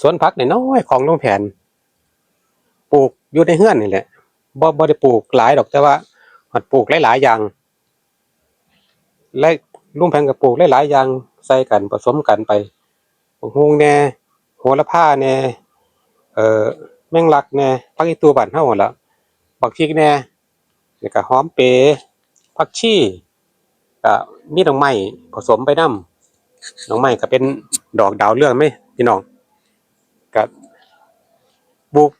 สวนผักน้อยของลุงแผน ปลูกอยู่ในเฮือนนี่แหละบ่บ่ได้ปลูกหลายดอกแต่ว่าหัดปลูกหลายๆอย่าง และลุงแผนก็ปลูกหลายๆอย่างใส่กันผสมกันไปบักฮุงแน่โหระพาแน่เอ่อแมงลักแน่ผักอีตูบ้านเฮาหั่นล่ะบักพริกแน่แล้วก็หอมเปผักชีก็มีดอกไม้ผสมไปนำดอกไม้ก็เป็นดอกดาวเรืองไหมพี่น้อง ก็ปลูก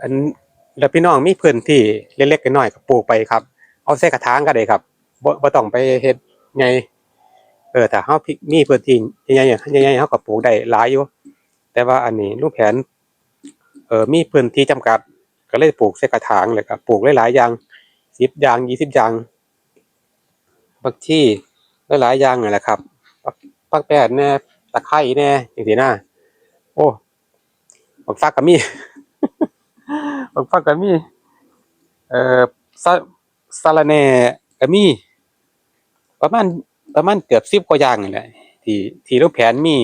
อันแล้วพี่น้องมีพื้นที่เล็กๆน้อยๆก็ปลูกไปครับ เอาใส่กระถางก็ได้ครับบ่บ่ต้องไปเฮ็ดไงเออถ้าเฮาพิมีพื้นที่ใหญ่ๆใหญ่ๆเฮาก็ปลูกได้หลายอยู่ แต่ว่าอันนี้ลูกแผนเอ่อมีพื้นที่จำกัด ก็เลยปลูกใส่กระถางเลยครับปลูกหลายๆอย่าง10อย่าง20อย่างบักชีหลายๆอย่างนั่นแหละครับปักแป้นแน่ตะไคร้แน่จังซี่นะโอ้ บักฟักก็มีบักฟักก็มีเอ่อสะสะระแหน่ก็มี ประมาณประมาณเกือบ10กว่าอย่างนี่แหละที่ที่ลูกแผนมี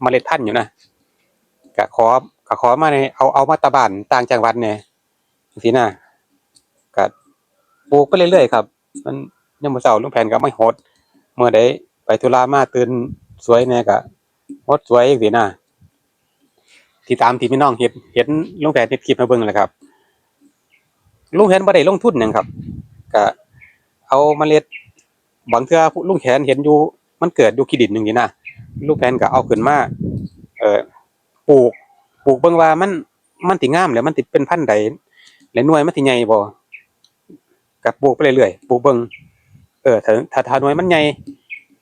เมล็ดพันธุ์อยู่นะก็ขอก็ขอมาในเอาเอามาตะบานต่างจังหวัดแหน่จังซี่นะก็ปลูกไปเรื่อยๆครับ มันยามมื้อเช้าลุงแผนก็ไมาโหด เมื่อใดไปธุระมาตื่นสวยแหน่ยก็โหดสวยจังซี่นะ ที่ตามที่พี่น้องเฮ็ดเห็นลุงแผนเฮ็ดคลิปให้เบิ่งนั่นแหละครับลุงแผนบ่ได้ลงทุนหยังครับก็เอาเมล็ดบางเทื่อลุงแผนเห็นอยู่มันเกิดอยู่ขี้ดินจังซี่นะลุงแผนก็เอาขึ้นมาเอ่อปลูกปลูกเบิ่งว่ามันมันสิงามแล้วมันสิเป็นพันธุ์ใดและหน่วยมันสิใหญ่บ่ก็ปลูกไปเรื่อยๆปลูกเบิ่งเออถ้าถ้าถ้าหน่วยมันใหญ่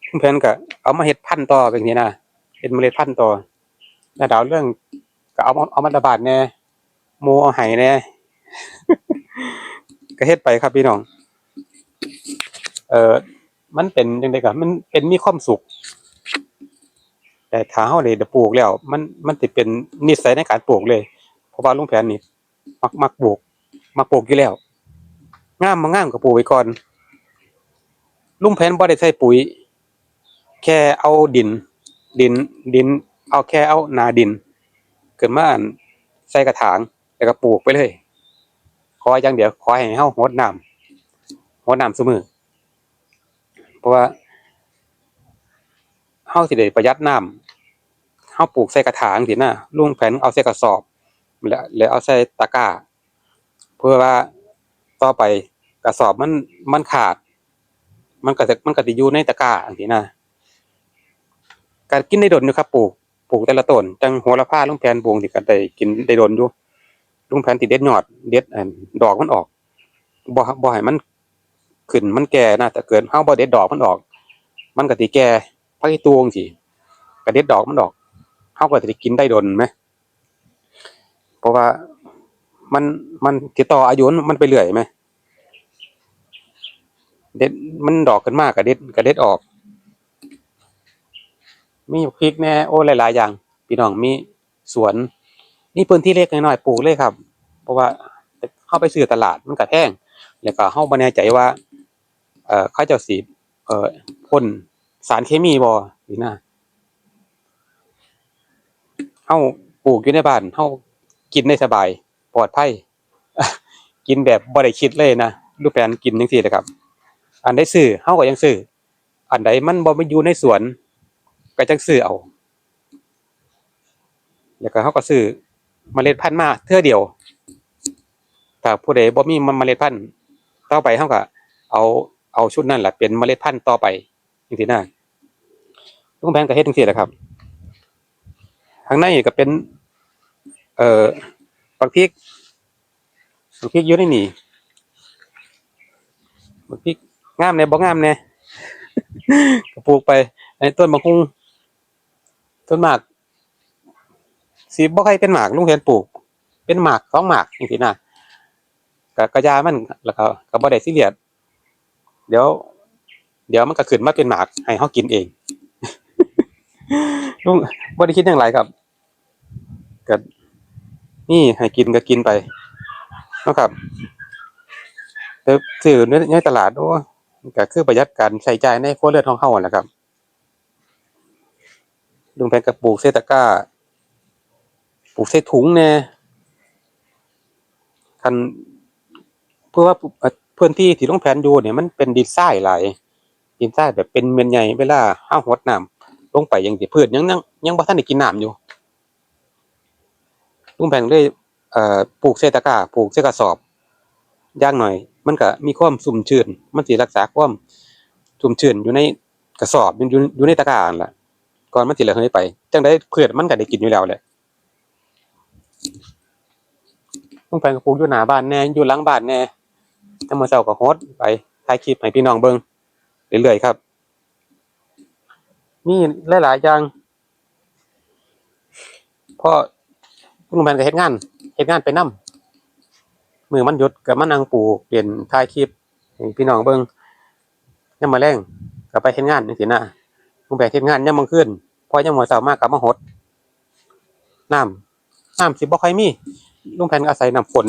ลุงแผนก็เอามาเฮ็ดพันธุ์ต่อจังซี่นะเฮ็ดเมล็ดพันธุ์ต่อแล้วดาวเรื่อง ก็เอาเอามาระบาดแน่หมู่เอาให้แน่ก็เฮ็ดไปครับพี่น้อง เออมันเป็นจังได๋ก็มันเป็นมีความสุข แต่ถ้าเฮาได้ปลูกแล้ว มันมันสิเป็นนิสัยในการปลูกเลย เพราะว่าลุงแผนนี่มักมักปลูก มักปลูกอยู่แล้วงามบ่งามก็ปลูกไว้ก่อน ลุงแผนบ่ได้ใส่ปุ๋ย แค่เอาดิน ดินดิน เอาแค่เอาหนาดิน ขึ้นมาใส่กระถางแล้วก็ปลูกไปเลย ขออย่างเดียวขอให้เฮาหดน้ำหดน้ำซุมื้อเพราะว่าเฮาสิได้ประหยัดน้ำเฮาปลูกใส่กระถางสินะลุงแผนเอาใส่กระสอบ แล้วแล้วเอาใส่ตะกร้า เพื่อว่าต่อไปกระสอบมันมันขาด มันก็จะมันก็สิอยู่ในตะกร้าจังซี่นะก็กินได้ดนอยู่ครับปลูก ลูกแต่ละต้นจังโหระพาลุงแผนปลูกนี่ก็ได้กินได้โดนอยู่ลุงแผนติเด็ดยอดเด็ดอดอกมันออกบ่บ่ให้มันขึ้นมันแก่นะแต่เกิดเฮาบ่เด็ดดอกมันออก มันก็สิแก่พักตูจังซี่ก็เด็ดดอกมันออกเฮาก็สิกินได้ดนไหมเพราะว่ามันมันสิดต่ออายุมันไปเรื่อยไหมเด็ดมันดอกขึ้นมาก็เด็ดก็เด็ดออก มีพริกแน่โอ้หลาย ๆ อย่างพี่น้องมีสวนนี่พื้นที่เล็กน้อยๆปลูกเลยครับ เพราะว่าเข้าไปซื้อตลาดมันก็แพงแล้วก็เฮาบ่แน่ใจว่า เอ่อเขาเจ้าสิเอ่อพ่นสารเคมีบ่นี่นะเฮาปลูกอยู่ในบ้านเฮากินได้สบาย ปลอดภัยกินแบบบ่ได้คิดเลยนะรูปแผนกินจังซี่แหละครับ อันใดซื้อเฮาก็ยังซื้ออันใดมันบ่มาอยู่ในสวน ก็จังซื้อเอา แล้วก็เขาก็ซื้อเมล็ดพันธุ์มาเท่อเดียว ถ้าผู้ใดบ่มีเมล็ดพันธุ์ต่อไปเขาก็เอาเอาชุดนั้นแหละเป็นเมล็ดพันธุ์ต่อไปจังซี่นะลุงแพงก็เฮ็ดจังซี่แหละครับข้างในก็เป็น เอ่อบักพริกบักพริกอยู่ในนี่บักพริกงามแหน่บ่งามแหน่ก็ปลูกไปไอ้ต้นมะฮุง ต้นหมากสิบ่ใครเป็นหมากลุงเห็นปลูก เป็นหมากสองหมากจังซี่นะก็กระยามันแล้วก็ก็บ่ได้ซีเรียสเดี๋ยว เดี๋ยวมันก็ขึ้นมาเป็นหมากให้เฮากินเองลุงบ่ได้คิดหยังหลายครับก็นี่ให้กินก็กินไปนะครับแต่ซื้อในในตลาดโอ้มันก็คือประหยัดการใช้จ่ายในครัวเรือนของเฮานั่นแหละครับ ลุงแพนก็ปลูกเซตะก้า ปลูกใส่ถุงแน่คันเพื่อว่าเอ่อนที่ที่ลงแผนอยู่เนี่ยมันเป็นดินทรายหลายดินทรายแบบเป็นเม็ดใหญ่เวลาเฮาหดน้ำลงไปยังสิพืชยังยังยังบ่ทันได้กินน้ำอยู่ลุงแผนเลยเอ่อปลูกใส่ตะก้าปลูกใส่กระสอบย่างหน่อย มันก็มีความชุ่มชื้นมันสิรักษาความชุ่มชื้นอยู่ในกระสอบอยู่อยู่ในตะกร้ารล่ะ ก่อนมันสิระเหยไปจังได๋พืชมันก็ได้กินอยู่แล้วแหละลุงแปงก็ปลูกอยู่หน้าบ้านแน่อยู่หลังบ้านแน่ยามมื้อเช้าก็โฮดไปถ่ายคลิปให้พี่น้องเบิ่งเรื่อยๆครับมีหลายๆอย่างพราะลุงแปงก็เฮ็ดงานเฮ็ดงานไปนํมื้อมันหยุดก็มานั่งปลูกเปลี่ยนถ่ายคลิปให้พี่น้องเบิ่งยามมื้อแลงก็ไปเฮ็ดงานจังซี่นะ ลุงแปงเฮ็ดงานยามมื้อคืนพอยามมื้อเช้ามาก็มาหดน้ำน้ำสิบ่ค่อยมีลุงแผนก็อาศัยน้ำฝน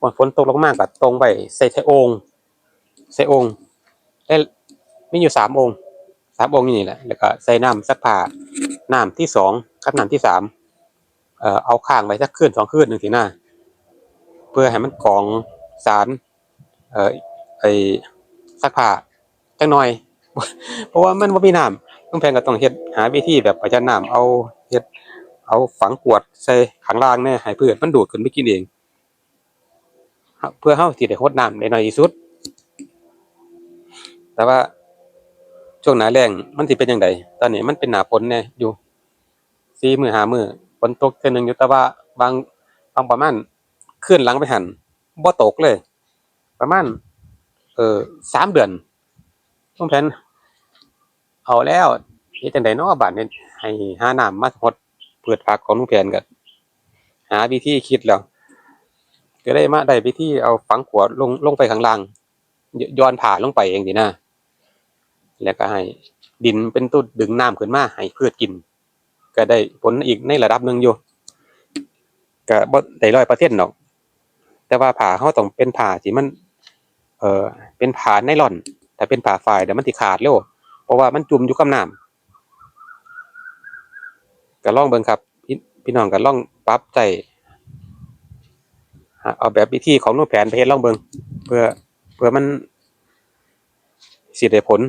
ฝนฝนตกลงมากก็ตรงไปใส่ใส่องใส่องได้มีอยู่สามองสามองนี่แหละแล้วก็ใส่น้ำซักผ้าน้ำที่สองกับน้ำที่สามเอ่อเอาข้างไว้สักคืนสองคืนหนึ่งทีหน้า เพื่อให้มันกองสาร เอ่อไอซักผ้าจังหน่อย เพราะว่ามันบ่มีน้ำลุงแผนก็ต้องเฮ็ดหาวิธีแบบประหยัดน้ำเอาเฮ็ดเอาฝังกวดใส่ข้างล่างเนี่ยให้พืชมันดูดขึ้นไปกินเอง เพื่อเฮาสิได้รดน้ำได้น้อยที่สุด แต่ว่าช่วงหน้าแล้งมันสิเป็นจังไดตอนนี้มันเป็นหน้าฝนแน่อยู่4มื้อ5มื้อฝนตกเทื่อหนึงอยู่แต่ว่าบางบางประมาณคืนหลังไปหันบ่ตกเลย ประมาณเอ่อ3เดือน ต้องแผนเอาแล้วเฮ็ดจังไดเนาะบัดนี้ให้หาน้ำมารดเปิดผักของลุงแผนก็หาวิธีคิดแล้วก็ได้มาได้วิธีเอาฝังขวดลงลงไปข้างล่างย้อนผ่าลงไปเองสินะแล้วก็ให้ดินเป็นตัวดึงน้ำขึ้นมาให้พืชกิน ก็ได้ผลอีกในระดับหนึ่งอยู่ก็บ่ได้ร้อยเปอร์เซ็นต์หรอก แต่ว่าผ่าเขาต้องเป็นผ่าที่มัน เออเป็นผ่าไนลอน ถ้าเป็นผ่าฝ้ายเดี๋ยวมันสิขาดเร็วเพราะว่ามันจุ่มอยู่กับน้ำก็ลองเบิ่งครับ พี่พี่น้องก็ลองปรับใจเอาแบบวิธีของรูปแผนไปเฮ็ดลองเบิ่งเพื่อเพื่อมันสิได้ผล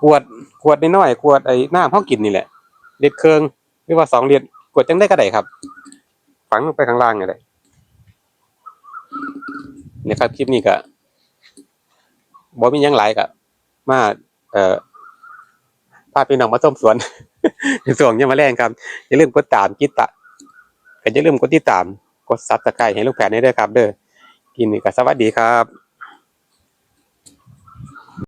ขวดขวดน้อยๆขวดไอ้น้ำเฮากินนี่แหละเลิตรครึ่งหรือว่า2ลิตรขวดจังได้ก็ได้ครับ ฝังลงไปข้างล่างนี่แหละนี่ยครับคลิปนี้ก็ บ่มียังหลายก็มาเอ่อพาพี่น้องมาชมสวนในสวนยังมาแรงครับ อย่าลืมกดตามกิตตะก็อย่าลืมกดติดตาม กดซับสไครต์ให้ลูกแผนได้ด้วยครับ เด้อกินนี่ก็สวัสดีครับ